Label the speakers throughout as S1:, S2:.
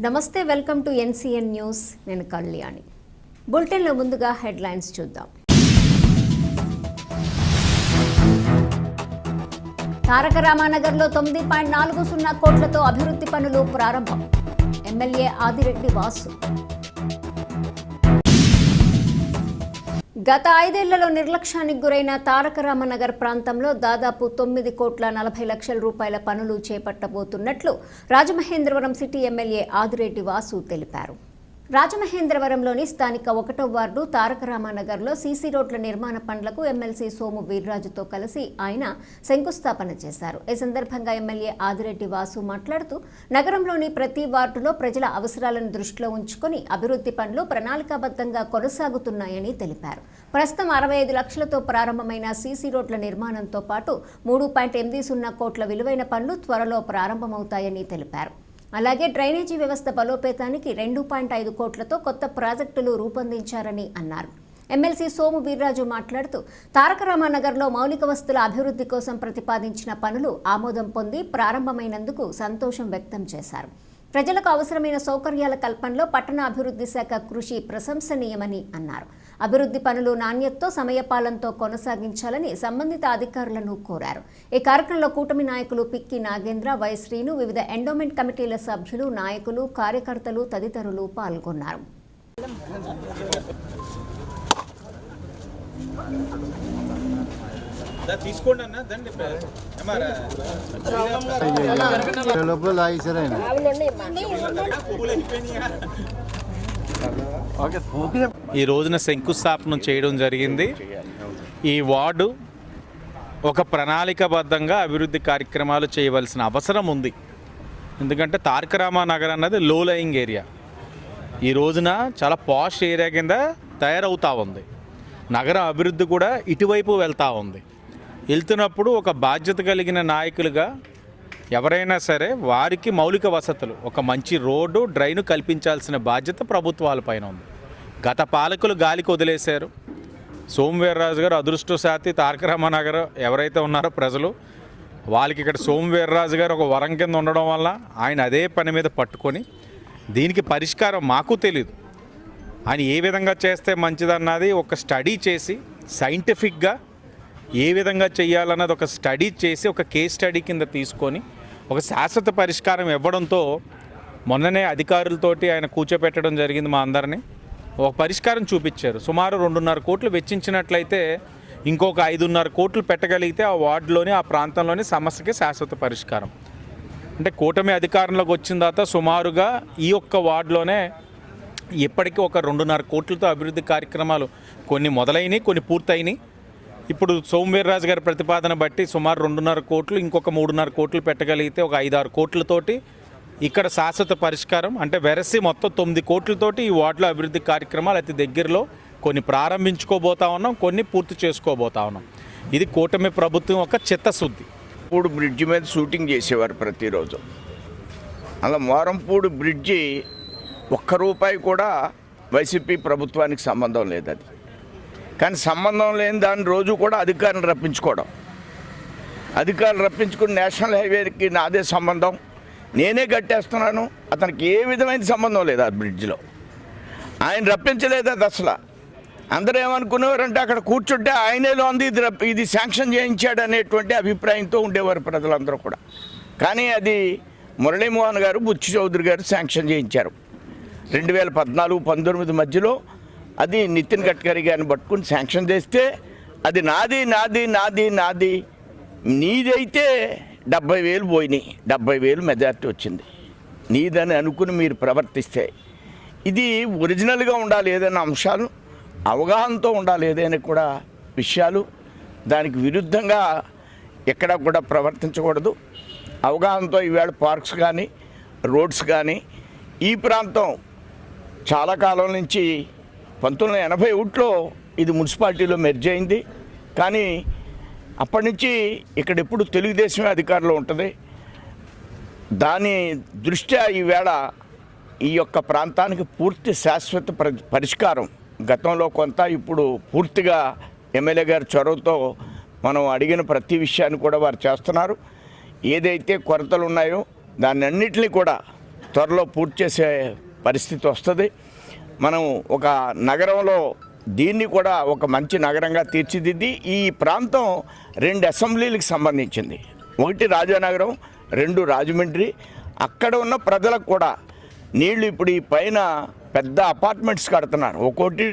S1: నమస్తే welcome to NCN news. నేను కళ్యాణి. బులెటిన్లో ముందుగా హెడ్లైన్స్ చూద్దాం. తారక రామానగర్లో తొమ్మిది పాయింట్ నాలుగు సున్నా కోట్లతో అభివృద్ధి పనులు ప్రారంభం. ఎమ్మెల్యే ఆదిరెడ్డి వాసు. గత ఐదేళ్ళలో నిర్లక్ష్యానికి గురైన తారక రామనగర్ ప్రాంతంలో దాదాపు తొమ్మిది కోట్ల నలభై లక్షల రూపాయల పనులు చేపట్టబోతున్నట్లు రాజమహేంద్రవరం సిటీ ఎమ్మెల్యే ఆదిరెడ్డి వాసు తెలిపారు. రాజమహేంద్రవరంలోని స్థానిక ఒకటో వార్డు తారక రామానగర్లో సీసీ రోడ్ల నిర్మాణ పనులకు ఎమ్మెల్సీ సోము వీర్రాజుతో కలిసి ఆయన శంకుస్థాపన చేశారు. ఈ సందర్భంగా ఎమ్మెల్యే ఆదిరెడ్డి వాసు మాట్లాడుతూ నగరంలోని ప్రతి వార్డులో ప్రజల అవసరాలను దృష్టిలో ఉంచుకొని అభివృద్ధి పనులు ప్రణాళికాబద్ధంగా కొనసాగుతున్నాయని తెలిపారు. ప్రస్తుతం అరవై ఐదు లక్షలతో ప్రారంభమైన సీసీ రోడ్ల నిర్మాణంతో పాటు మూడు పాయింట్ ఎనిమిది సున్నా కోట్ల విలువైన పనులు త్వరలో ప్రారంభమవుతాయని తెలిపారు. అలాగే డ్రైనేజీ వ్యవస్థ బలోపేతానికి రెండు పాయింట్ ఐదు కోట్లతో కొత్త ప్రాజెక్టులు రూపొందించారని అన్నారు. ఎమ్మెల్సీ సోము వీర్రాజు మాట్లాడుతూ తారక రామానగర్లో మౌలిక వస్తుల అభివృద్ధి కోసం ప్రతిపాదించిన పనులు ఆమోదం పొంది ప్రారంభమైనందుకు సంతోషం వ్యక్తం చేశారు. ప్రజలకు అవసరమైన సౌకర్యాల కల్పనలో పట్టణ అభివృద్ధి శాఖ కృషి ప్రశంసనీయమని అన్నారు. అభివృద్ధి పనులు నాణ్యతతో సమయపాలనతో కొనసాగించాలని సంబంధిత అధికారులను కోరారు. ఈ కార్యక్రమంలో కూటమి నాయకులు పిక్కి నాగేంద్ర వై శ్రీను వివిధ ఎండోమెంట్ కమిటీల సభ్యులు నాయకులు కార్యకర్తలు తదితరులు పాల్గొన్నారు.
S2: తీసుకోండి అన్న దండి. ఏమారా
S3: లోపల లాగేశారు ఆయన?
S2: పువ్వులు అయిపోయినాయా ఈ రోజున శంకుస్థాపన చేయడం జరిగింది. ఈ వార్డు ఒక ప్రణాళికాబద్ధంగా అభివృద్ధి కార్యక్రమాలు చేయవలసిన అవసరం ఉంది. ఎందుకంటే తారక రామానగర్ అన్నది లో లయింగ్ ఏరియా ఈ రోజున చాలా పాష్ ఏరియా కింద తయారవుతూ ఉంది. నగర అభివృద్ధి కూడా ఇటువైపు వెళ్తూ ఉంది. వెళ్తున్నప్పుడు ఒక బాధ్యత కలిగిన నాయకులుగా ఎవరైనా సరే వారికి మౌలిక వసతులు ఒక మంచి రోడ్డు డ్రైను కల్పించాల్సిన బాధ్యత ప్రభుత్వాలపైన ఉంది. గత పాలకులు గాలికి వదిలేశారు. సోమవీర్రాజు గారు అదృష్టశాతి తారక రామానగర్ ఎవరైతే ఉన్నారో ప్రజలు వాళ్ళకి ఇక్కడ సోమవీర్రాజు గారు ఒక వరం కింద ఉండడం వల్ల ఆయన అదే పని మీద పట్టుకొని దీనికి పరిష్కారం మాకు తెలియదు ఆయన ఏ విధంగా చేస్తే మంచిదన్నది ఒక స్టడీ చేసి సైంటిఫిక్గా ఏ విధంగా చేయాలన్నది ఒక స్టడీ చేసి ఒక కేస్ స్టడీ కింద తీసుకొని ఒక శాశ్వత పరిష్కారం ఇవ్వడంతో మొన్ననే అధికారులతోటి ఆయన కూర్చోపెట్టడం జరిగింది మా అందరినీ. ఒక పరిష్కారం చూపించారు. సుమారు రెండున్నర కోట్లు వెచ్చించినట్లయితే ఇంకొక ఐదున్నర కోట్లు పెట్టగలిగితే ఆ వార్డులోని ఆ ప్రాంతంలోని సమస్యకి శాశ్వత పరిష్కారం. అంటే కూటమి అధికారంలోకి వచ్చిన తర్వాత సుమారుగా ఈ ఒక్క వార్డులోనే ఇప్పటికీ ఒక రెండున్నర కోట్లతో అభివృద్ధి కార్యక్రమాలు కొన్ని మొదలైనవి కొన్ని పూర్తయినాయి. ఇప్పుడు సోమవీర్రాజు గారి ప్రతిపాదన బట్టి సుమారు రెండున్నర కోట్లు ఇంకొక మూడున్నర కోట్లు పెట్టగలిగితే ఒక ఐదారు కోట్లతోటి ఇక్కడ శాశ్వత పరిష్కారం అంటే వెరసి మొత్తం తొమ్మిది కోట్లతోటి ఈ వార్డుల అభివృద్ధి కార్యక్రమాలు అతి దగ్గరలో కొన్ని ప్రారంభించుకోబోతా ఉన్నాం కొన్ని పూర్తి చేసుకోబోతా ఉన్నాం. ఇది కూటమి ప్రభుత్వం యొక్క చిత్తశుద్ధి.
S4: పూడు బ్రిడ్జి మీద షూటింగ్ చేసేవారు ప్రతిరోజు. అలా మోరంపూడి బ్రిడ్జి ఒక్క రూపాయి కూడా వైసీపీ ప్రభుత్వానికి సంబంధం లేదు అది కానీ సంబంధం లేని దాని రోజు కూడా అధికారులు రప్పించుకోవడం. అధికారులు రప్పించుకుని నేషనల్ హైవేకి నాదే సంబంధం. నేనే కట్టేస్తున్నాను అతనికి ఏ విధమైన సంబంధం లేదు ఆ బ్రిడ్జ్లో. ఆయన రప్పించలేదు అది అసలు? అందరూ ఏమనుకునేవారంటే అక్కడ కూర్చుంటే ఆయనేలో ఉంది ఇది రప్ప ఇది శాంక్షన్ చేయించాడు అనేటువంటి అభిప్రాయంతో ఉండేవారు ప్రజలందరూ కూడా. కానీ అది మురళీమోహన్ గారు బుచ్చి చౌదరి గారు శాంక్షన్ చేయించారు. రెండు వేల పద్నాలుగు పంతొమ్మిది మధ్యలో అది నితిన్ గడ్కరీ గారిని పట్టుకుని శాంక్షన్ చేస్తే అది నాది నాది నాది నాది. నీదైతే డెబ్బై వేలు పోయినాయి. డెబ్బై వేలు మెజార్టీ వచ్చింది. నీదని అనుకుని మీరు ప్రవర్తిస్తే ఇది ఒరిజినల్గా ఉండాలి ఏదైనా అంశాలు అవగాహనతో ఉండాలి ఏదైనా కూడా విషయాలు. దానికి విరుద్ధంగా ఎక్కడా కూడా ప్రవర్తించకూడదు. అవగాహనతో ఈవేళ పార్క్స్ కానీ రోడ్స్ కానీ ఈ ప్రాంతం చాలా కాలం నుంచి పంతొమ్మిది వందల ఎనభై ఒకటిలో ఇది మున్సిపాలిటీలో మెర్జ్ అయింది. కానీ అప్పటి నుంచి ఇక్కడ ఎప్పుడు తెలుగుదేశమే అధికారంలో ఉంటుంది. దాని దృష్ట్యా ఈవేళ ఈ యొక్క ప్రాంతానికి పూర్తి శాశ్వత పరిష్కారం. గతంలో కొంత ఇప్పుడు పూర్తిగా ఎమ్మెల్యే గారి చొరవతో మనం అడిగిన ప్రతి విషయాన్ని కూడా వారు చేస్తున్నారు. ఏదైతే కొరతలు ఉన్నాయో దాన్ని అన్నింటినీ కూడా త్వరలో పూర్తి చేసే పరిస్థితి వస్తుంది. మనం ఒక నగరంలో దీన్ని కూడా ఒక మంచి నగరంగా తీర్చిదిద్ది ఈ ప్రాంతం రెండు అసెంబ్లీలకు సంబంధించింది. ఒకటి రాజానగరం రెండు రాజమండ్రి. అక్కడ ఉన్న ప్రజలకు కూడా నీళ్ళు ఇప్పుడు ఈ పైన పెద్ద అపార్ట్మెంట్స్ కడుతున్నారు. ఒక్కోటి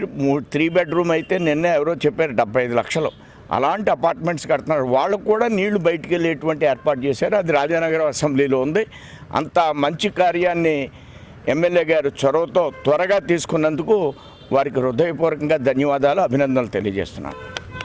S4: త్రీ బెడ్రూమ్ అయితే నిన్న ఎవరో చెప్పారు డెబ్బై ఐదు లక్షలు. అలాంటి అపార్ట్మెంట్స్ కడుతున్నారు. వాళ్ళకు కూడా నీళ్ళు బయటికి వెళ్ళేటువంటి ఏర్పాటు చేశారు. అది రాజానగరం అసెంబ్లీలో ఉంది. అంత మంచి కార్యాన్ని ఎమ్మెల్యే గారు చొరవతో త్వరగా తీసుకున్నందుకు వారికి హృదయపూర్వకంగా ధన్యవాదాలు అభినందనలు తెలియజేస్తున్నాను.